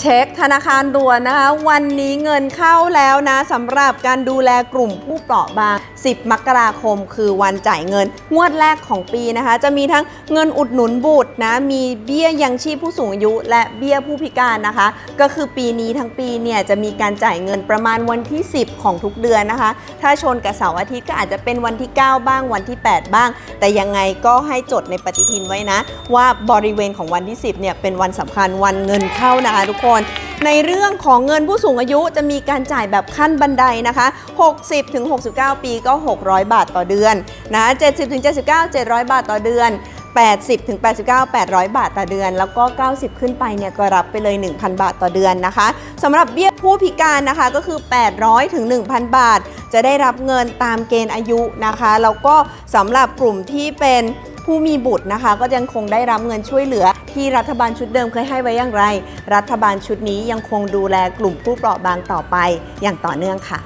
เช็คธนาคารด่วนนะคะ วันนี้เงินเข้าแล้วนะสำหรับการดูแลกลุ่มผู้เปราะบาง 10 มกราคม คือวันจ่ายเงิน งวดแรกของปีนะคะ จะมีทั้งเงินอุดหนุนบุตรนะ มีเบี้ยยังชีพผู้สูงอายุ และเบี้ยผู้พิการนะคะ ก็คือปีนี้ทั้งปีเนี่ยจะมีการจ่ายเงินประมาณวันที่ 10 ของทุกเดือนนะคะ ถ้าชนกับเสาร์อาทิตย์ก็อาจจะเป็นวันที่ 9 บ้างวันที่ 8 บ้าง แต่ยังไงก็ให้จดในปฏิทินไว้นะ ว่าบริเวณของวันที่ 10เนี่ยเป็นวันสำคัญวันเงินเข้านะคะทุกคนในเรื่องของเงินผู้สูงอายุจะมีการจ่ายแบบขั้นบันไดนะคะ 60ถึง69 ปีก็ 600 บาทต่อเดือนนะ 70ถึง79 700 บาทต่อเดือน 80ถึง89 800 บาทต่อเดือน แล้วก็ 90 ขึ้นไปเนี่ยก็รับไปเลย 1,000 บาทต่อเดือนนะคะสำหรับเบี้ยผู้พิการนะคะก็คือ 800ถึง1,000 บาท จะได้รับเงินตามเกณฑ์อายุนะคะ แล้วก็สำหรับกลุ่มที่เป็น ผู้มีบุตรนะคะ ก็ยังคงได้รับเงินช่วยเหลือ ที่รัฐบาลชุดเดิมเคยให้ไว้อย่างไร รัฐบาลชุดนี้ยังคงดูแลกลุ่มผู้เปราะบางต่อไปอย่างต่อเนื่องค่ะ